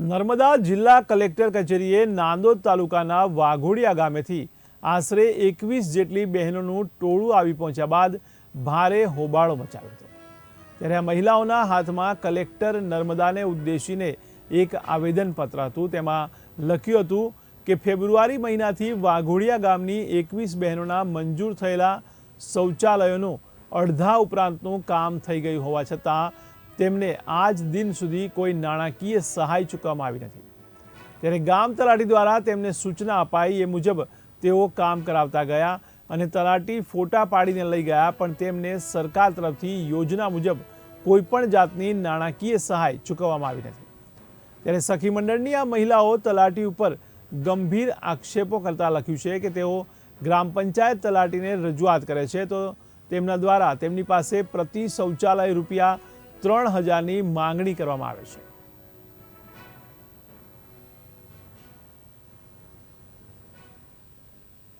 નર્મદા જિલ્લા કલેક્ટર કચેરીએ નાંદોદ તાલુકાના વાઘોડિયા ગામેથી આશરે એકવીસ જેટલી બહેનોનું ટોળું આવી પહોંચ્યા બાદ ભારે હોબાળો મચાવ્યો હતો. ત્યારે આ મહિલાઓના હાથમાં કલેક્ટર નર્મદાને ઉદ્દેશીને એક આવેદનપત્ર હતું. તેમાં લખ્યું હતું કે, ફેબ્રુઆરી મહિનાથી વાઘોડિયા ગામની એકવીસ બહેનોના મંજૂર થયેલા શૌચાલયોનું અડધા ઉપરાંતનું કામ થઈ ગયું હોવા છતાં તેમને આજ દિન સુધી કોઈ નાણાકીય સહાય ચૂકવવામાં આવી નથી. ત્યારે ગામ તલાટી દ્વારા તેમને સૂચના અપાઈ એ મુજબ તેઓ કામ કરાવતા ગયા અને તલાટી ફોટા પાડીને લઈ ગયા, પણ તેમને સરકાર તરફથી યોજના મુજબ કોઈપણ જાતની નાણાકીય સહાય ચૂકવવામાં આવી નથી. ત્યારે સખી મંડળની આ મહિલાઓ તલાટી ઉપર ગંભીર આક્ષેપો કરતા લખ્યું છે કે તેઓ ગ્રામ પંચાયત તલાટીને રજૂઆત કરે છે, તો તેમના દ્વારા તેમની પાસે પ્રતિ શૌચાલય રૂપિયા ત્રણ હજારની માંગણી કરવામાં આવે છે.